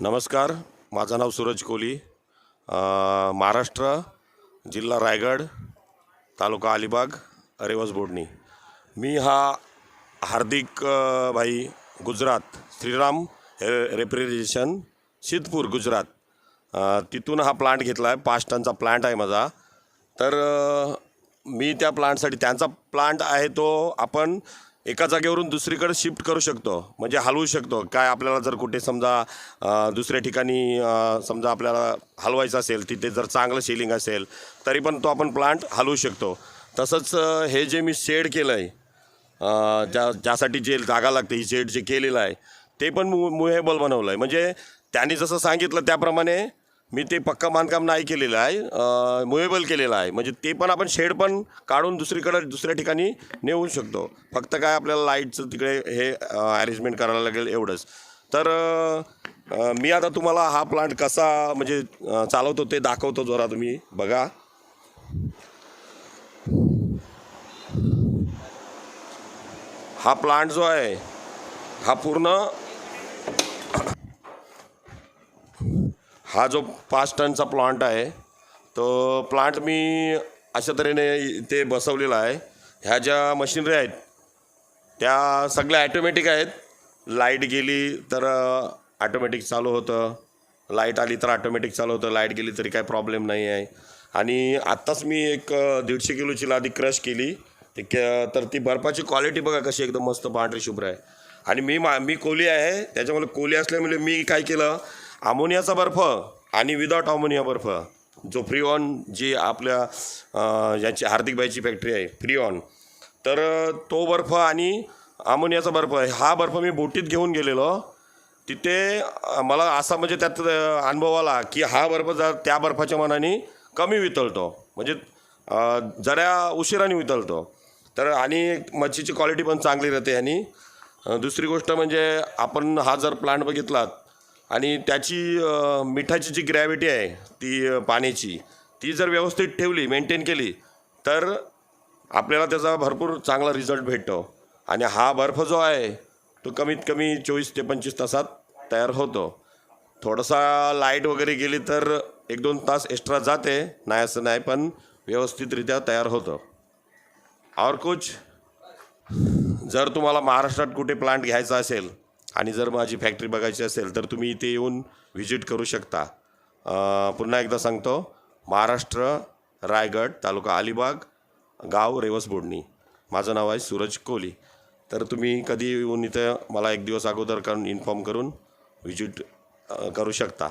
नमस्कार माझं नाव सूरज कोहली महाराष्ट्र जिल्हा रायगड तालुका अलिबाग रेवस बोडणी. मी हा हार्दिक भाई गुजरात श्रीराम हे रेफ्रिजरेशन सिद्धपूर गुजरात. तिथून हा प्लांट घेतला आहे पाच टनचा प्लांट आहे माझा. तर मी त्या प्लांटसाठी त्यांचा प्लांट आहे तो आपण एका जागेवरून दुसरीकडे शिफ्ट करू शकतो म्हणजे हलवू शकतो. काय आपल्याला जर कुठे समजा दुसऱ्या ठिकाणी समजा आपल्याला हलवायचं असेल तिथे जर चांगलं शेलिंग असेल तरी पण तो आपण प्लांट हलवू शकतो. तसंच हे जे मी शेड केलं आहे ज्या ज्यासाठी जे जागा लागते ही शेड जे केलेलं आहे ते पण मु मुहेबल बनवलं आहे म्हणजे त्यांनी जसं सांगितलं त्याप्रमाणे मी ते पक्का बांधकाम नाही केलेलं आहे. मुवेबल केलेलं आहे. म्हणजे ते पण आपण शेड पण काढून दुसरीकडं दुसऱ्या ठिकाणी नेऊ शकतो. फक्त काय आपल्याला लाईटचं तिकडे हे अरेंजमेंट करायला लागेल एवढंच. तर मी आता तुम्हाला हा प्लांट कसा म्हणजे चालवतो ते दाखवतो जरा तुम्ही. बघा. हा प्लांट जो आहे हा पूर्ण हा जो पाच टनचा प्लांट आहे तो प्लांट मी अशा तऱ्हेने इथे बसवलेला आहे. ह्या ज्या मशिनरी आहेत त्या सगळ्या ॲटोमॅटिक आहेत. लाइट गेली तर ॲटोमॅटिक चालू होतं. लाइट आली तर ऑटोमॅटिक चालू होतं. लाइट गेली तरी काही प्रॉब्लेम नाही आहे. आणि आत्ताच मी एक दीडशे किलोची लादी क्रश केली. ते क तर ती बर्फाची क्वालिटी बघा कशी एकदम मस्त पांढरी शुभ्र आहे. आणि मी मा मी कोली आहे. त्याच्यामुळे कोली असल्यामुळे मी काय केलं अमोनियाचा बर्फ आणि विदाउट अमोनिया बर्फ. जो फ्रीऑन जी आपल्या ज्याची याची हार्दिकबाईची फॅक्टरी आहे फ्रीऑन तर तो बर्फ आणि अमोनियाचा बर्फ हा बर्फ मी बोटीत घेऊन गेलेलो. तिथे मला असा म्हणजे त्यात अनुभव आला की हा बर्फ जर त्या बर्फाच्या मनाने कमी वितळतो. म्हणजे जरा उशिराने वितळतो. तर आणि मच्छीची क्वालिटी पण चांगली राहते आणि दुसरी गोष्ट म्हणजे आपण हा जर प्लांट बघितलात आणि त्याची मिठाची जी ग्रॅव्हिटी आहे ती पाण्याची ती जर व्यवस्थित ठेवली मेंटेन केली तर आपल्याला त्याचा भरपूर चांगला रिझल्ट भेटतो. आणि हा बर्फ जो आहे तो कमीत कमी चोवीस ते पंचवीस तासात तयार होतो. थोडासा लाइट वगैरे गेली तर एक दोन तास एक्स्ट्रा जाते नाही असं नाही पण व्यवस्थितरित्या तयार होतं. और कुछ जर तुम्हाला महाराष्ट्रात कुठे प्लांट घ्यायचा असेल आणि जर माझी फॅक्टरी बघायची असेल तर तुम्ही इथे येऊन व्हिजिट करू शकता. पुन्हा एकदा सांगतो महाराष्ट्र रायगड तालुका अलिबाग गाव रेवस बोडणी. माझं नाव आहे सूरज कोहली तर तुम्ही कधी येऊन इथं मला एक दिवस अगोदर करून इन्फॉर्म करून व्हिजिट करू शकता.